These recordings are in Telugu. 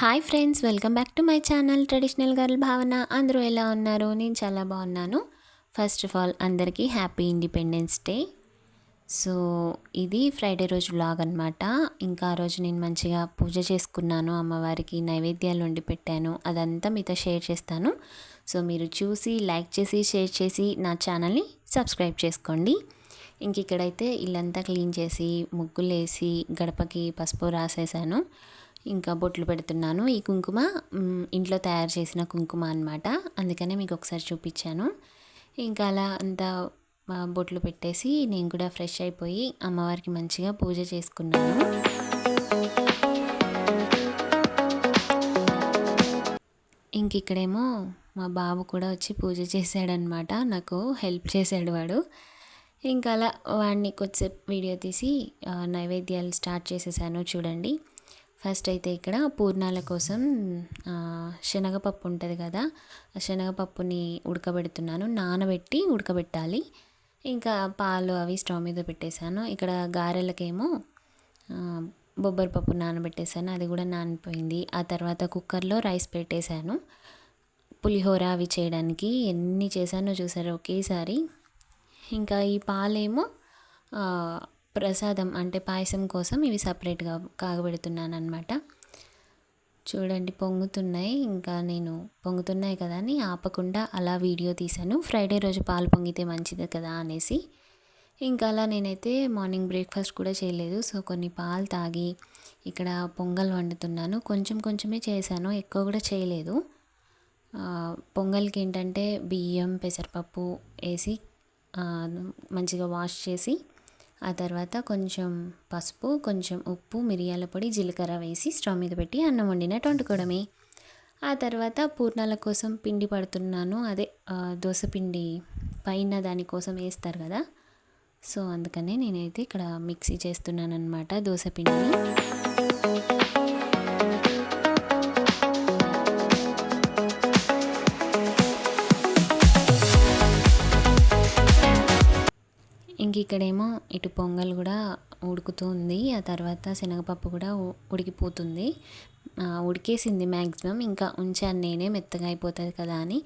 Hi friends welcome back to my channel. Traditional girl Bhavana. అందరూ ఎలా ఉన్నారు? నేను చాలా బాగున్నాను. ఫస్ట్ ఆఫ్ ఆల్ అందరికీ హ్యాపీ ఇండిపెండెన్స్ డే సో ఇది ఫ్రైడే రోజు వ్లాగ్ అనమాట ఇంకా ఆ రోజు నేను మంచిగా పూజ చేసుకున్నాను. అమ్మవారికి నైవేద్యాలు వండి పెట్టాను. అదంతా మీతో షేర్ చేస్తాను. సో మీరు చూసి లైక్ చేసి షేర్ చేసి నా ఛానల్ని సబ్స్క్రైబ్ చేసుకోండి. ఇంక ఇక్కడైతే ఇల్లంతా క్లీన్ చేసి ముగ్గులు వేసి గడపకి పసుపు రాసేసాను. ఇంకా బొట్లు పెడుతున్నాను. ఈ కుంకుమ ఇంట్లో తయారు చేసిన కుంకుమ అనమాట అందుకనే మీకు ఒకసారి చూపించాను. ఇంకా అలా అంతా బొట్లు పెట్టేసి నేను కూడా ఫ్రెష్ అయిపోయి అమ్మవారికి మంచిగా పూజ చేసుకున్నాను. ఇంక ఇక్కడేమో మా బాబు కూడా వచ్చి పూజ చేశాడనమాట నాకు హెల్ప్ చేశాడు వాడు. ఇంకా అలా వాడిని కొద్దిసేపు వీడియో తీసి నైవేద్యాలు స్టార్ట్ చేసేసాను చూడండి. ఫస్ట్ అయితే ఇక్కడ పూర్ణాల కోసం శనగపప్పు ఉంటుంది కదా ఆ శనగపప్పుని ఉడకబెడుతున్నాను. నానబెట్టి ఉడకబెట్టాలి. ఇంకా పాలు అవి స్టవ్ మీద పెట్టేశాను. ఇక్కడ గారెలకేమో బొబ్బరి పప్పు నానబెట్టేశాను. అది కూడా నానిపోయింది. ఆ తర్వాత కుక్కర్లో రైస్ పెట్టేశాను. పులిహోర అవి చేయడానికి ఎన్ని చేశానో చూసారు ఒకేసారి. ఇంకా ఈ పాలేమో ప్రసాదం అంటే పాయసం కోసం ఇవి సపరేట్గా కాగబెడుతున్నాను అనమాట చూడండి పొంగుతున్నాయి. ఇంకా నేను పొంగుతున్నాయి కదా అని ఆపకుండా అలా వీడియో తీశాను. ఫ్రైడే రోజు పాలు పొంగితే మంచిది కదా అనేసి. ఇంకా అలా నేనైతే మార్నింగ్ బ్రేక్ఫాస్ట్ కూడా చేయలేదు. సో కొన్ని పాలు తాగి ఇక్కడ పొంగల్ వండుతున్నాను. కొంచెం కొంచెమే చేశాను. ఎక్కువ కూడా చేయలేదు. పొంగల్కి ఏంటంటే బియ్యం పెసరపప్పు వేసి మంచిగా వాష్ చేసి ఆ తర్వాత కొంచెం పసుపు కొంచెం ఉప్పు మిరియాల పొడి జీలకర్ర వేసి స్టవ్ మీద పెట్టి అన్నం వండినట్టు వండుకోవడమే. ఆ తర్వాత పూర్ణాల కోసం పిండి పడుతున్నాను. అదే దోశపిండి పిండి పైన దానికోసం వేస్తారు కదా. సో అందుకనే నేనైతే ఇక్కడ మిక్సీ చేస్తున్నాను అనమాట దోస ఇంక ఇక్కడేమో ఇటు పొంగల్ కూడా ఉడుకుతూ ఉంది. ఆ తర్వాత శనగపప్పు కూడా ఉడికిపోతుంది. ఉడికేసింది మ్యాక్సిమం ఇంకా ఉంచాను నేనే మెత్తగా అయిపోతుంది కదా అని.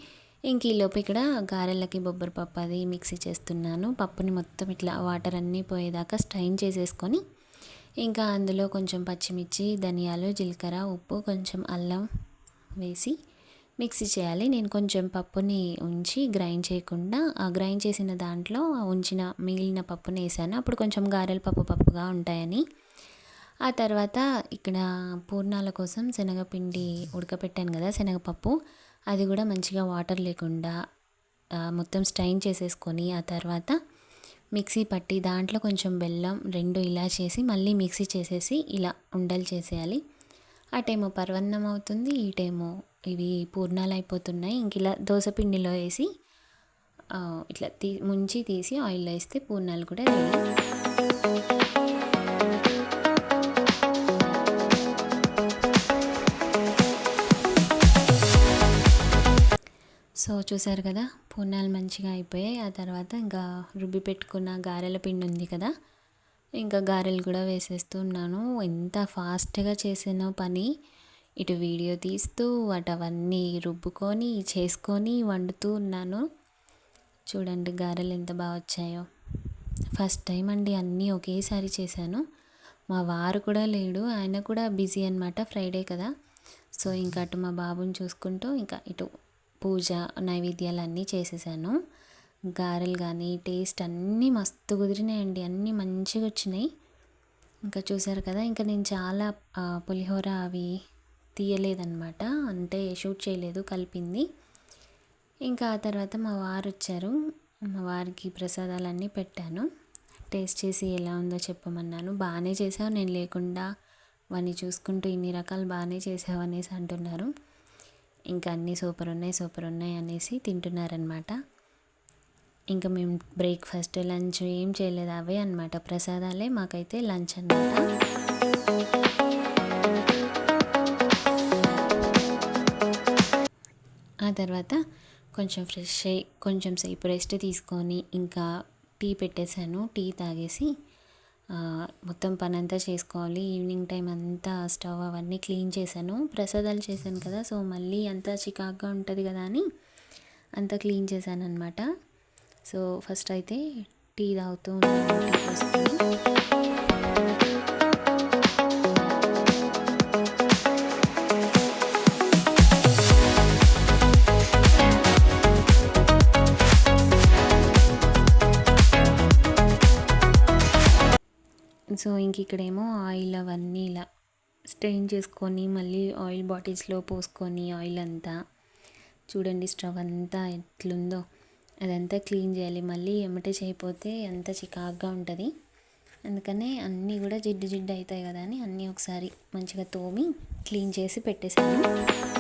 ఇంక ఈలోపు ఇక్కడ గారెలకి బొబ్బరి పప్పు అది మిక్సీ చేస్తున్నాను. పప్పుని మొత్తం ఇట్లా వాటర్ అన్నీ పోయేదాకా స్ట్రైన్ చేసేసుకొని ఇంకా అందులో కొంచెం పచ్చిమిర్చి ధనియాలు జీలకర్ర ఉప్పు కొంచెం అల్లం వేసి మిక్సీ చేయాలి. నేను కొంచెం పప్పుని ఉంచి గ్రైండ్ చేయకుండా ఆ గ్రైండ్ చేసిన దాంట్లో ఉంచిన మిగిలిన పప్పుని వేసాను. అప్పుడు కొంచెం గారెల పప్పు పప్పుగా ఉంటాయని. ఆ తర్వాత ఇక్కడ పూర్ణాల కోసం శనగపిండి ఉడకపెట్టాను కదా శనగపప్పు. అది కూడా మంచిగా వాటర్ లేకుండా మొత్తం స్ట్రైన్ చేసేసుకొని ఆ తర్వాత మిక్సీ పట్టి దాంట్లో కొంచెం బెల్లం రెండు ఇలా చేసి మళ్ళీ మిక్సీ చేసేసి ఇలా ఉండలు చేసేయాలి. అటేమో పర్వన్నం అవుతుంది ఇటేమో ఇవి పూర్ణాలు అయిపోతున్నాయి. ఇంక ఇలా దోసపిండిలో వేసి ఇట్లా తీ ముంచి తీసి ఆయిల్లో వేస్తే పూర్ణాలు కూడా రెడీ. సో చూసారు కదా పూర్ణాలు మంచిగా అయిపోయాయి. ఆ తర్వాత ఇంకా రుబ్బి పెట్టుకున్న గారెల పిండి ఉంది కదా ఇంకా గారెలు కూడా వేసేస్తున్నాను. ఎంత ఫాస్ట్గా చేసానో పని. ఇటు వీడియో తీస్తూ అటు అవన్నీ రుబ్బుకొని చేసుకొని వండుతూ ఉన్నాను. చూడండి గారెలు ఎంత బాగా వచ్చాయో. ఫస్ట్ టైం అండి అన్నీ ఒకేసారి చేశాను. మా వారు కూడా లేడు ఆయన కూడా బిజీ అనమాట ఫ్రైడే కదా. సో ఇంకా అటు మా బాబుని చూసుకుంటూ ఇంకా ఇటు పూజ నైవేద్యాలు అన్నీ చేసేసాను. గారెలు కానీ టేస్ట్ అన్నీ మస్తు కుదిరినాయండి. అన్నీ మంచిగా వచ్చినాయి. ఇంకా చూసారు కదా ఇంకా నేను చాలా పులిహోర అవి తీయలేదన్నమాట. అంటే షూట్ చేయలేదు కలిపింది. ఇంకా ఆ తర్వాత మా వారు వచ్చారు. మా వారికి ప్రసాదాలన్నీ పెట్టాను. టేస్ట్ చేసి ఎలా ఉందో చెప్పమన్నాను. బాగానే చేసావు నేను లేకుండా వాడిని చూసుకుంటూ ఇన్ని రకాలు బాగానే చేసావు అనేసి అంటున్నారు. ఇంకా అన్నీ సూపర్ ఉన్నాయి సూపర్ ఉన్నాయి అనేసి తింటున్నారనమాట ఇంకా మేము బ్రేక్ఫాస్ట్ లంచ్ ఏం చేయలేదు అవే అనమాట ప్రసాదాలే మాకైతే లంచ్ అనమాట ఆ తర్వాత కొంచెం ఫ్రెష్ అయ్యి కొంచెం సేపు రెస్ట్ తీసుకొని ఇంకా టీ పెట్టేశాను. టీ తాగేసి మొత్తం పని అంతా చేసుకోవాలి. ఈవినింగ్ టైం అంతా స్టవ్ అవన్నీ క్లీన్ చేశాను. ప్రసాదాలు చేశాను కదా సో మళ్ళీ అంతా చికాగ్గా ఉంటుంది కదా అని అంతా క్లీన్ చేశాను అనమాట సో ఫస్ట్ అయితే టీ తాగుతూ ఉన్నాను సో ఇంక ఇక్కడేమో ఆయిల్ అవన్నీ ఇలా స్ట్రెయిన్ చేసుకొని మళ్ళీ ఆయిల్ బాటిల్స్లో పోసుకొని ఆయిల్ అంతా. చూడండి స్టవ్ అంతా ఎట్లుందో. అదంతా క్లీన్ చేయాలి. మళ్ళీ ఎమ్మటే చేయకపోతే అంత చికాగ్గా ఉంటుంది. అందుకనే అన్నీ కూడా జిడ్డు జిడ్డు అవుతాయి కదా అని అన్నీ ఒకసారి మంచిగా తోమి క్లీన్ చేసి పెట్టేశాను.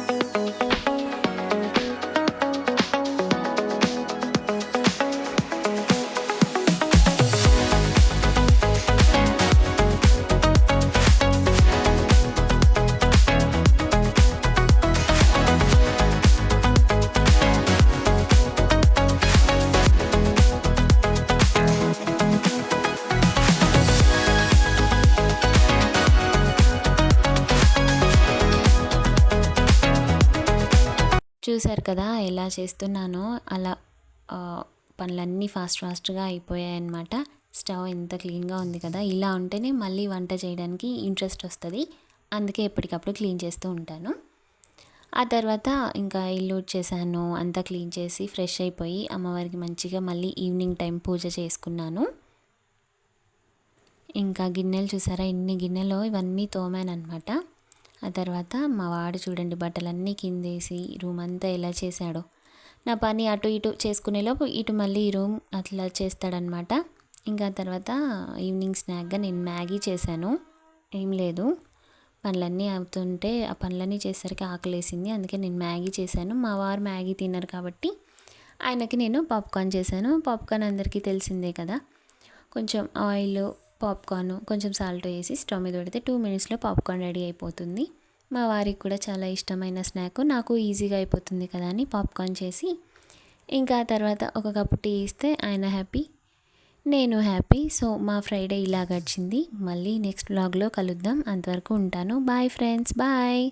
చూశారు కదా ఎలా చేస్తున్నానో అలా పనులన్నీ ఫాస్ట్ ఫాస్ట్గా అయిపోయాయన్నమాట. స్టవ్ ఎంత క్లీన్గా ఉంది కదా ఇలా ఉంటేనే మళ్ళీ వంట చేయడానికి ఇంట్రెస్ట్ వస్తుంది. అందుకే ఎప్పటికప్పుడు క్లీన్ చేస్తూ ఉంటాను. ఆ తర్వాత ఇంకా ఇల్లు చేశాను అంతా క్లీన్ చేసి ఫ్రెష్ అయిపోయి అమ్మవారికి మంచిగా మళ్ళీ ఈవినింగ్ టైం పూజ చేసుకున్నాను. ఇంకా గిన్నెలు చూసారా ఇన్ని గిన్నెలు ఇవన్నీ తోమాను అనమాట ఆ తర్వాత మా వాడు చూడండి బట్టలన్నీ కిందేసి రూమ్ అంతా ఎలా చేశాడో. నా పని అటు ఇటు చేసుకునేలోపు ఇటు మళ్ళీ ఈ రూమ్ అట్లా చేస్తాడనమాట ఇంకా తర్వాత ఈవినింగ్ స్నాక్గా నేను మ్యాగీ చేశాను. ఏం లేదు. పనులన్నీ అవుతుంటే ఆ పనులన్నీ చేసరికి ఆకలేసింది. అందుకే నేను మ్యాగీ చేశాను. మా వారు మ్యాగీ తిన్నారు కాబట్టి ఆయనకి నేను పాప్కార్న్ చేశాను. పాప్కార్న్ అందరికీ తెలిసిందే కదా. కొంచెం ఆయిల్ పాప్కార్న్ కొంచెం సాల్ట్ వేసి స్టవ్ మీద పెడితే టూ మినిట్స్లో పాప్కార్న్ రెడీ అయిపోతుంది. మా వారికి కూడా చాలా ఇష్టమైన స్నాక్. నాకు ఈజీగా అయిపోతుంది కదా అని పాప్కార్న్ చేసి ఇంకా తర్వాత ఒక కప్పు టీ ఇస్తే ఆయన హ్యాపీ నేను హ్యాపీ. సో మా ఫ్రైడే ఇలా గడిచింది. మళ్ళీ నెక్స్ట్ బ్లాగ్లో కలుద్దాం. అంతవరకు ఉంటాను. Bye friends. బాయ్.